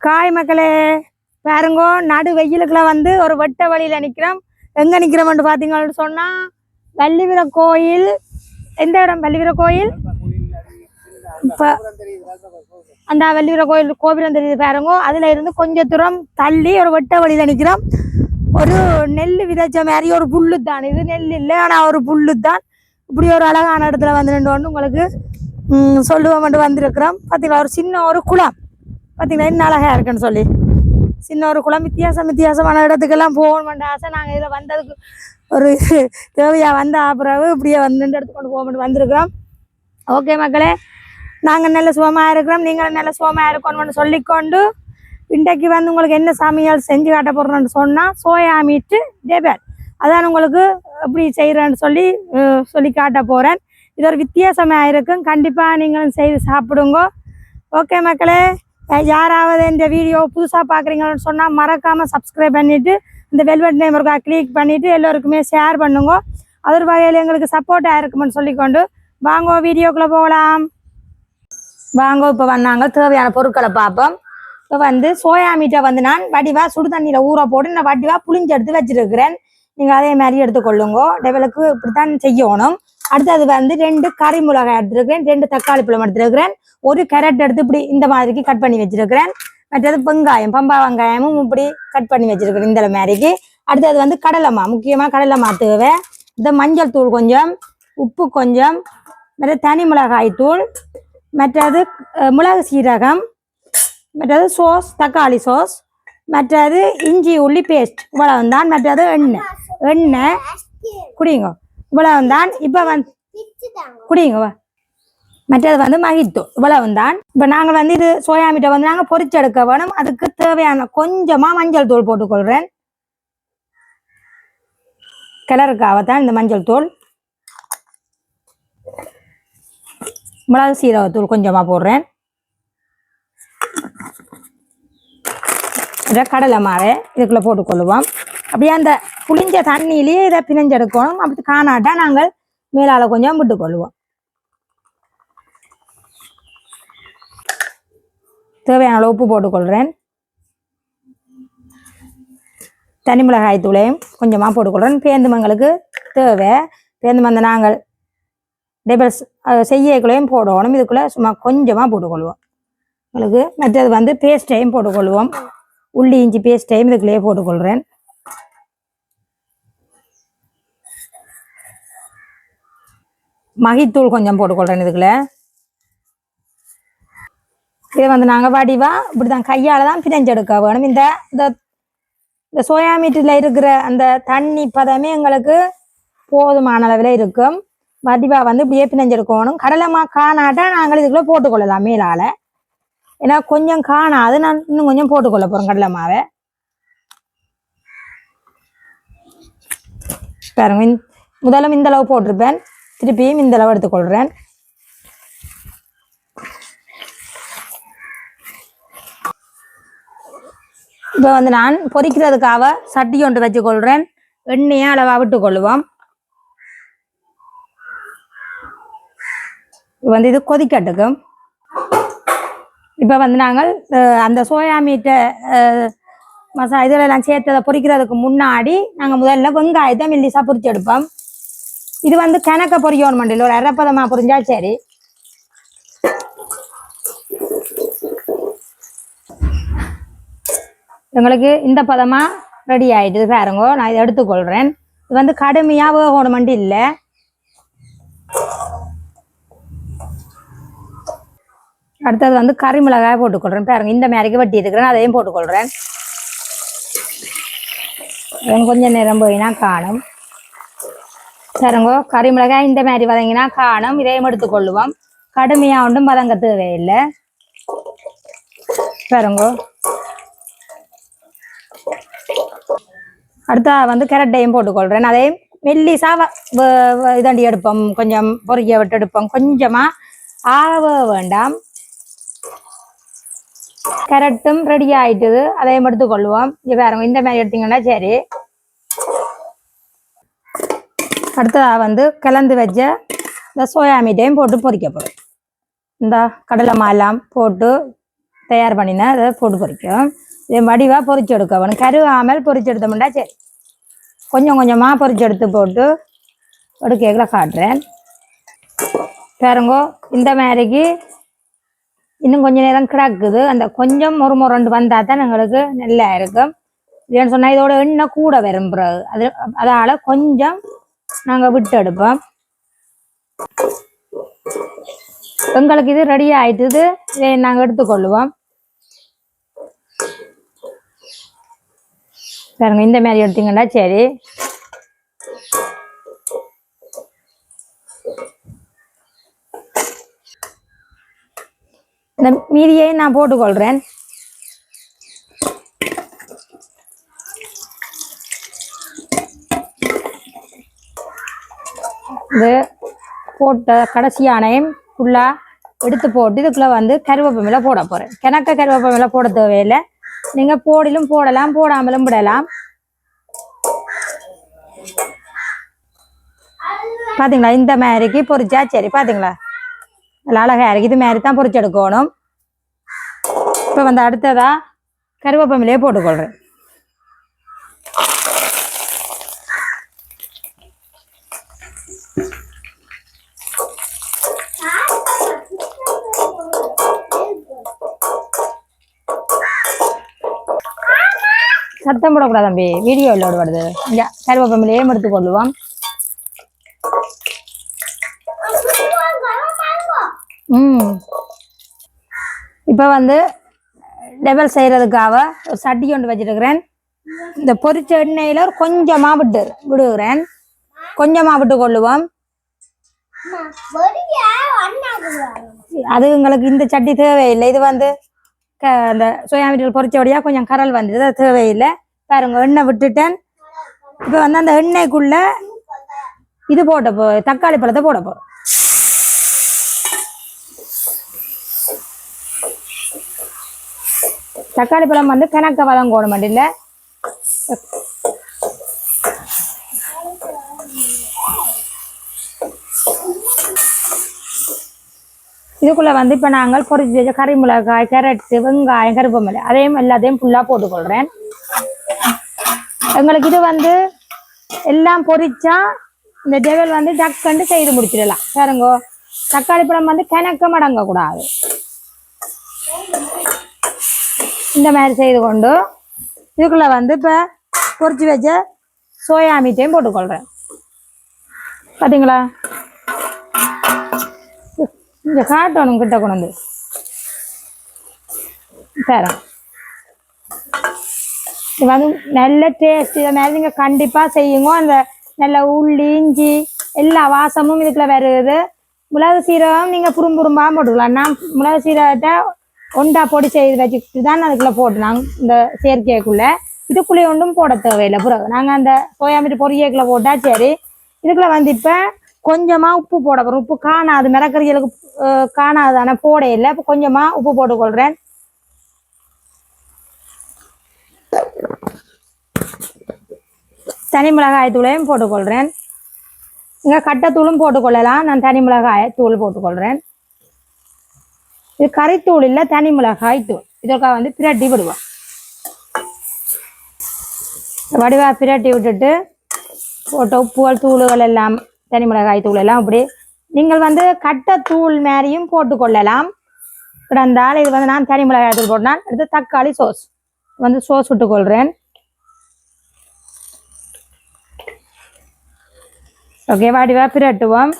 காய் மக்களே பாருங்கோ நடு வெயிலுக்குள்ள வந்து ஒரு வெட்ட வழியில நிக்கிறோம். எங்க நிக்கிறோம் பாத்தீங்கன்னு சொன்னா வள்ளிவீர கோயில். எந்த இடம்? வள்ளிவீர கோயில்? அந்த வள்ளிவீர கோயில் கோபுரம் தெரியுது பாருங்க. அதுல இருந்து கொஞ்சம் தூரம் தள்ளி ஒரு வெட்ட வழியில நிக்கிறோம். ஒரு நெல் விதைச்ச மாதிரி ஒரு புல்லு தான் இது நெல் இல்லை ஆனா ஒரு புல்லு தான் இப்படி ஒரு அழகான இடத்துல வந்து நின்று உங்களுக்கு ம், சொல்லுவோம் வந்திருக்கிறோம். பார்த்தீங்களா ஒரு சின்ன ஒரு குளம். பார்த்தீங்களா இன்னும் அழகாக இருக்குன்னு சொல்லி. சின்ன ஒரு குளம் வித்தியாசம் வித்தியாசமான இடத்துக்கெல்லாம் போகணுமென்ற ஆசை. நாங்கள் இதில் வந்ததுக்கு ஒரு தேவையாக வந்த பிறகு இப்படியே வந்து நின்று எடுத்துக்கொண்டு போக வந்திருக்கிறோம். ஓகே மக்களே நாங்கள் நல்ல சுகமாக இருக்கிறோம். நீங்களும் நல்ல சுகமாக இருக்கணும்னு சொல்லிக்கொண்டு இன்றைக்கு வந்து உங்களுக்கு என்ன சாமியால் செஞ்சு காட்ட போடுறோம்னு சொன்னால் சோயா மீட்டு டேபேட் அதான் உங்களுக்கு எப்படி செய்கிறேன்னு சொல்லி சொல்லி காட்ட போகிறேன் இது ஒரு வித்தியாசமாக இருக்கும். கண்டிப்பாக நீங்களும் செய்து சாப்பிடுங்க. ஓகே மக்களே. யாராவது இந்த வீடியோ புதுசாக பார்க்குறீங்கன்னு சொன்னால் மறக்காமல் சப்ஸ்கிரைப் பண்ணிவிட்டு இந்த வெல்வெட் நேம் இருக்கா கிளிக் பண்ணிவிட்டு எல்லோருக்குமே ஷேர் பண்ணுங்க. அதர் வகையில் எங்களுக்கு சப்போர்ட்டாக இருக்குமென்னு சொல்லிக்கொண்டு வாங்கோ வீடியோக்குள்ளே போகலாம். வாங்கோ இப்போ வந்தாங்க தேவையான பொருட்களை பார்ப்போம். இப்போ வந்து சோயா மீட்டை வந்து நான் வடிவாக சுடு தண்ணியில் ஊற போட்டு நான் வடிவாக புளிஞ்சு எடுத்து வச்சிருக்கிறேன். நீங்கள் அதே மாதிரி எடுத்துக்கொள்ளுங்க. டெவலுக்கு இப்படித்தான் செய்யணும். அடுத்தது வந்து ரெண்டு கறி மிளகாய் எடுத்துருக்கிறேன் ரெண்டு தக்காளி பழம் எடுத்துருக்கிறேன் ஒரு கேரட் எடுத்து இப்படி இந்த மாதிரிக்கு கட் பண்ணி வச்சிருக்கிறேன். மற்றது வெங்காயம் பம்பா வெங்காயமும் இப்படி கட் பண்ணி வச்சிருக்கிறேன் இந்த மாதிரிக்கு. அடுத்தது வந்து கடலைமா முக்கியமாக கடலைமா தேவை. இந்த மஞ்சள் தூள் கொஞ்சம் உப்பு கொஞ்சம் மற்ற தனி மிளகாய் தூள் மற்றது மிளகு சீரகம் மற்றது சோஸ் தக்காளி சோஸ் மற்றது இஞ்சி உள்ளி பேஸ்ட் இவ்வளவு தான் மற்றது எண்ணெய் எண்ணெய் குடிங்க இவ்வளவு தான் இப்போ வந்து குடிங்க வா. மற்றது வந்து மகித்தூள் இவ்வளவு தான் இப்போ நாங்கள் வந்து இது சோயா மீட்டை வந்து நாங்கள் பொறிச்செடுக்க வேணும். அதுக்கு தேவையான கொஞ்சமாக மஞ்சள் தூள் போட்டுக்கொள்கிறேன் கிளறுக்காக தான் இந்த மஞ்சள் தூள். மிளகு சீரகத்தூள் கொஞ்சமாக போடுறேன். இதை கடலை மாவை இதுக்குள்ளே போட்டுக்கொள்ளுவோம் அப்படியே அந்த புளிஞ்ச தண்ணியிலேயே இதை பிணைஞ்செடுக்கணும். அப்படி காணாட்டா நாங்கள் மேலால் கொஞ்சம் விட்டுக்கொள்ளுவோம் தேவையான அளவு உப்பு போட்டுக்கொள்கிறேன் தனி மிளகாய் தூளையும் கொஞ்சமாக போட்டுக்கொள்கிறேன் பேந்துமங்களுக்கு தேவை. பேந்துமந்த நாங்கள் டேபிள்ஸ் செய்யக்குள்ளேயும் போடணும். இதுக்குள்ளே சும்மா கொஞ்சமாக போட்டுக்கொள்வோம் உங்களுக்கு மற்றது வந்து பேஸ்ட்டையும் போட்டுக்கொள்வோம் உள்ளி இஞ்சி பேஸ்ட்டையும் இதுக்குள்ளேயே போட்டுக்கொள்கிறேன் மகித்தூள் கொஞ்சம் போட்டுக்கொள்கிறேன் இதுக்குள்ள இதை வந்து நாங்கள் வடிவா இப்படி தான் கையால் தான் பிணைஞ்செடுக்க வேணும். இந்த இந்த சோயா மீட்டில் இருக்கிற அந்த தண்ணி பதமே எங்களுக்கு போதுமான அளவில் இருக்கும். வடிவா வந்து இப்படியே பிணைஞ்செடுக்கணும் கடலைமா காணாட்டா நாங்கள் இதுக்குள்ளே போட்டுக்கொள்ளலாம் மேலால். ஏன்னா கொஞ்சம் காணாது நான் இன்னும் கொஞ்சம் போட்டுக்கொள்ள போகிறோம் கடலை மாவை. பாருங்க முதலும் இந்த அளவு போட்டிருப்பேன். திருப்பியும் இந்த அளவு எடுத்துக்கொள்கிறேன் இப்போ வந்து நான் பொரிக்கிறதுக்காக சட்டி ஒன்று வச்சுக்கொள்கிறேன் எண்ணெயை அளவாக விட்டுக்கொள்வோம் இப்போ வந்து இது கொதிக்கட்டுக்கும் இப்போ வந்து நாங்கள் அந்த சோயா மீட்டை மசா இதெல்லாம் சேர்த்ததை பொரிக்கிறதுக்கு முன்னாடி நாங்கள் முதல்ல வெங்காயத்தை மெல்லிசா பொரிச்சு எடுப்போம். இது வந்து கணக்க பொரியணும் மண்டியில் ஒரு அரைப்பதமா புரிஞ்சா சரி. எங்களுக்கு இந்த பதமா ரெடி ஆயிடுது பாருங்க நான் இதை எடுத்துக்கொள்கிறேன் இது வந்து கடுமையாக வேகணும் மண்டி இல்லை. அடுத்தது வந்து கறி மிளகாய் போட்டுக்கொள்கிறேன் பாருங்க இந்த மாதிரிக்கு வெட்டி இருக்கிறேன் அதையும் போட்டுக்கொள்கிறேன் கொஞ்சம் நேரம் போயினா காணும். சரங்கோ கறி மிளகாய் இந்த மாதிரி வதங்கினா காணும். இதையும் எடுத்துக்கொள்ளுவோம். கடுமையாக ஒன்றும் வதங்க தேவையில்லை. சரங்கோ. அடுத்தா வந்து கேரட்டையும் போட்டுக்கொள்கிறேன் அதையும் மெல்லிசா இதண்டி எடுப்போம். கொஞ்சம் பொறுக்கிய விட்டு எடுப்போம். கொஞ்சமாக ஆவ வேண்டாம். கேரட்டும் ரெடி ஆயிட்டுது. அதையும் எடுத்துக்கொள்வோம் இது பாருங்க இந்த மாதிரி எடுத்தீங்கன்னா சரி. அடுத்ததாக வந்து கலந்து வச்ச இந்த சோயா மீட்டையும் போட்டு பொறிக்க போகிறோம் இந்த கடலை மாலாம் போட்டு தயார் பண்ணினா அதை போட்டு பொரிக்கும் இது வடிவாக பொரிச்சு எடுக்கணும் கருவாமல் பொரிச்சு எடுத்தோம்னா சரி. கொஞ்சம் கொஞ்சமாக பொரிச்சு எடுத்து போட்டு எடுக்கல காட்டுறேன். பாருங்கோ இந்த மாதிரிக்கு இன்னும் கொஞ்சம் நேரம் கிடக்குது. அந்த கொஞ்சம் ஒரு முரண்டு வந்தால் தான் எங்களுக்கு நல்லா இருக்கும். இல்லைன்னு சொன்னால் இதோட எண்ணெய் கூட விரும்புறது அது அதால் கொஞ்சம் நாங்கள் விட்டு எடுப்போம். எங்களுக்கு இது ரெடி ஆயிட்டுது. இதை நாங்கள் எடுத்துக்கொள்ளுவோம். பாருங்க இந்த மாதிரி எடுத்தீங்கன்னா சரி. இந்த மீதியை நான் போட்டுக்கொள்கிறேன் வந்து போட்ட கடைசியானையும் ஃபுல்லாக எடுத்து போட்டு இதுக்குள்ளே வந்து கருவேப்பமில போட போகிறேன் கிணக்க கருவேப்பமில போட தேவையில்லை. நீங்கள் போடிலும் போடலாம் போடாமலும் விடலாம். பாத்தீங்களா? இந்த மாதிரிக்கு பொரிச்சா சரி பார்த்தீங்களா நல்லா அழகாக இருக்கு. இது மாதிரி தான் பொறிச்செடுக்கணும் இப்போ வந்து அடுத்ததா கருவேப்பமிலையே போட்டுக்கொள்கிறேன் சத்தம் போடக்கூடாது தம்பி. வீடியோ லோடு வருது இங்க கருவேப்பமிலையே எடுத்துக்கொள்ளுவோம் ம். இப்போ வந்து டெவல் செய்கிறதுக்காக ஒரு சட்டி கொண்டு வச்சிருக்கிறேன். இந்த பொரிச்ச எண்ணெயில் ஒரு கொஞ்சமாக விட்டு விடுகிறேன். கொஞ்சமாக விட்டு கொள்ளுவோம். அது உங்களுக்கு இந்த சட்டி தேவையில்லை. இது வந்து அந்த சோயா மீட்டர் வழியாக கொஞ்சம் கரல் வந்தது. அது தேவையில்லை. பாருங்க எண்ணெய் விட்டுட்டேன். இப்போ வந்து அந்த எண்ணெய்க்குள்ள இது போட்ட போ தக்காளி பழத்தை போட போகிறோம் தக்காளி பழம் வந்து கணக்க வதங்கணும் இல்லை இதுக்குள்ள வந்து இப்போ நாங்கள் பொரிச்சு வச்ச கறி மிளகாய் கேரட்டு வெங்காயம் கருப்பமில்லை அதையும் எல்லாத்தையும் ஃபுல்லாக போட்டுக்கொள்கிறேன் எங்களுக்கு இது வந்து எல்லாம் பொரிச்சா இந்த டெவல் வந்து டக்குண்டு செய்து முடிச்சிடலாம். பாருங்கோ தக்காளி பழம் வந்து கிணக்க மடங்க கூடாது இந்த மாதிரி செய்து கொண்டு இதுக்குள்ள வந்து இப்போ பொரிச்சு வச்ச சோயா மீட்டையும் போட்டுக்கொள்கிறேன் பார்த்தீங்களா இந்த காட்டணும் கிட்ட கொண்டு வந்து. தரேன். இது வந்து நல்ல டேஸ்ட் இதை மாதிரி நீங்கள் கண்டிப்பாக செய்யுங்க. அந்த நல்ல உள்ளி இஞ்சி எல்லா வாசமும் இதுக்குள்ள வருது. மிளகு சீரகம் நீங்கள் புறும் புறும்பாக போட்டுக்கலாம். நான் மிளகு சீரகத்தை ஒண்டா பொடி செய்து வச்சுக்கிட்டு தான் அதுக்குள்ளே போட்டு நாங்கள் இந்த செயற்கைக்குள்ளே. இதுக்குள்ளே ஒன்றும் போட தேவையில்லை. பிறகு. நாங்கள் அந்த சோயாமீட்டு பொரியக்குள்ளே போட்டால் சரி. இதுக்குள்ளே வந்து இப்போ கொஞ்சமாக உப்பு போட போறோம் உப்பு காணாது மிளகறிகளுக்கு காணாது ஆனா போட இல்லை. இப்போ கொஞ்சமாக உப்பு போட்டுக்கொள்கிறேன் தனி மிளகாய் தூளையும் போட்டுக்கொள்கிறேன் இங்கே கட்டத்தூளும் போட்டுக்கொள்ளலாம். நான் தனி மிளகாய் தூள் போட்டுக்கொள்கிறேன் இது கறித்தூள் இல்லை தனி மிளகாய் தூள். இதற்காக வந்து பிரட்டி விடுவோம். வடிவா பிரட்டி விட்டுட்டு போட்ட உப்புகள் தூளுகள் எல்லாம் தனி மிளகாய் தூள் எல்லாம் அப்படி நீங்கள் வந்து கட்டத்தூள் மாதிரியும் போட்டுக்கொள்ளலாம் கிடந்தால் இது வந்து நான் தனி மிளகாய் தூள் போட்டேன் அடுத்து தக்காளி சோஸ். வந்து சோஸ் விட்டுக்கொள்கிறேன் ஓகே வாடிவா பிரட்டுவோம்.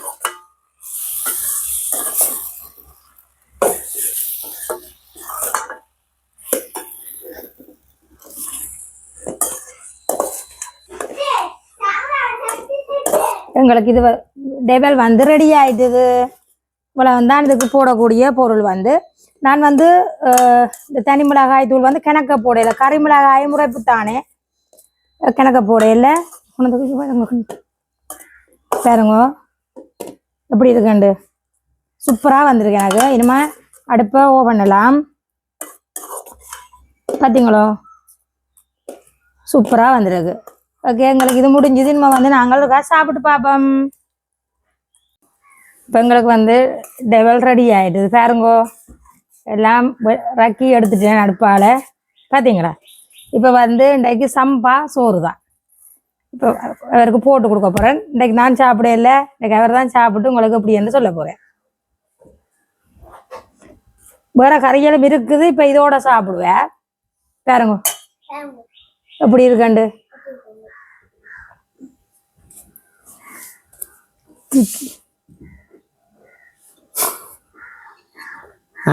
எங்களுக்கு இது டேபிள் வந்து ரெடி ஆயிடுது இவ்வளவு தான் இதுக்கு போடக்கூடிய பொருள் வந்து. நான் வந்து இந்த தனி மிளகாய் தூள் வந்து கிணக்க போடையில கறி மிளகாய் முறைப்பு தானே கிணக்க போடையில. பாருங்க. எப்படி இருக்குண்டு சூப்பராக வந்திருக்கு எனக்கு. இனிமே அடுப்பை ஓ பண்ணலாம். பார்த்தீங்களோ சூப்பராக வந்திருக்கு. ஓகே எங்களுக்கு இது முடிஞ்சது. இனிமே வந்து நாங்கள் இருக்கா? சாப்பிட்டு பார்ப்போம் இப்போ எங்களுக்கு வந்து டெவல் ரெடி ஆயிடுது. பாருங்கோ. எல்லாம் ரக்கி எடுத்துட்டேன் அடுப்பால். பார்த்தீங்களா இப்போ வந்து இன்றைக்கு சம்பா சோறு தான் இப்போ அவருக்கு போட்டு கொடுக்க போகிறேன் இன்றைக்கு நான் சாப்பிட இல்லை. இன்றைக்கு அவர் தான் சாப்பிட்டு உங்களுக்கு எப்படி சொல்ல போகிறேன் வேற கறிகளும் இருக்குது. இப்போ இதோட சாப்பிடுவேன். பாருங்க. எப்படி இருக்கண்டு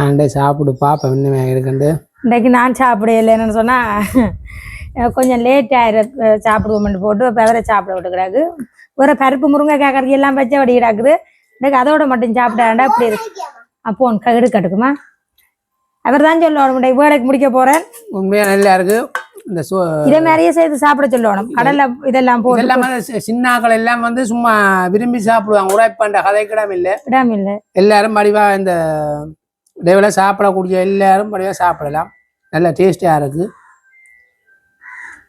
ஆண்டே சாப்பிடு பாப்பேன் இன்னுமே இருக்குண்டு. இன்றைக்கு நான் சாப்பிட இல்லைன்னு சொன்னால் கொஞ்சம் லேட் ஆயிரு சாப்பிடுவோம்னு போட்டு அவரை சாப்பிட விட்டுக்கிறாரு வேற பருப்பு முருங்கைக்காய் கறி எல்லாம் வச்ச வடி கிடக்குது இன்றைக்கு அதோட மட்டும் சாப்பிடாண்டா இப்படி இருக்கு. அப்போ கடு கட்டுக்குமா? அவர் தான் இன்றைக்கு வேலைக்கு முடிக்க போறேன். உண்மையா நல்லா இருக்கு. இந்த சோ இதே மாதிரியே சேர்த்து சாப்பிட சொல்லணும். கடல்ல இதெல்லாம் போட்டு இதெல்லாம் வந்து சி- சின்ன ஆக்கள் எல்லாம் வந்து சும்மா விரும்பி சாப்பிடுவாங்க. உழைப்பாண்ட கதைக்கிடம் இல்லை. விடாம இல்லை. எல்லாரும் மடிவா இந்த டேவில் சாப்பிடக்கூடிய எல்லாரும் மடிவா சாப்பிடலாம். நல்ல டேஸ்டியா இருக்கு.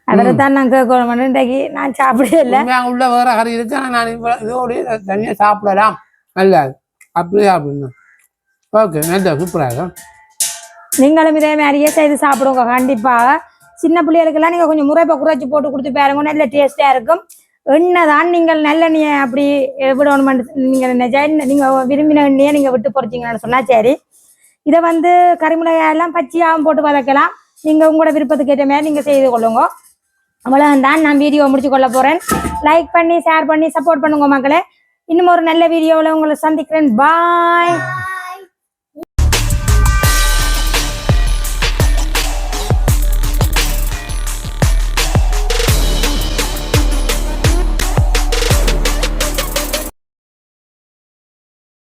அவரை தான் நான் கேட்கணும். இன்றைக்கு நான் சாப்பிட இல்லை. உள்ள வேற கறி இருக்கு. ஆனா நான் இதோடய தனியா சாப்பிடலாம். நல்லா. அப்படியே சாப்பிடணும். ஓகே நல்லா சூப்பரா இருக்கும் நீங்களும் இதே மாதிரியே செய்து சாப்பிடுங்க. கண்டிப்பாக. சின்ன பிள்ளைகளுக்கெல்லாம் நீங்கள் கொஞ்சம் முறைப்பை குறைச்சி போட்டு கொடுத்து பாருங்க நல்ல டேஸ்ட்டாக இருக்கும். எண்ணெய் தான் நீங்கள் நல்லெண்ணெயை அப்படி விடணும் நீங்கள் நிஜ நீங்கள் விரும்பின எண்ணெயை நீங்கள் விட்டு பொறிச்சிங்கன்னு சொன்னால் சரி. இதை வந்து கறிமிளகாயெல்லாம் பச்சையாகவும் போட்டு வதக்கலாம். நீங்கள் உங்களோட விருப்பத்துக்கு ஏற்ற மாதிரி நீங்கள் செய்து கொள்ளுங்க. அவ்வளோதான் நான் வீடியோ முடிச்சு கொள்ள போகிறேன் லைக் பண்ணி ஷேர் பண்ணி சப்போர்ட் பண்ணுங்க மக்களே. இன்னும் ஒரு நல்ல வீடியோவில் உங்களை சந்திக்கிறேன். பாய்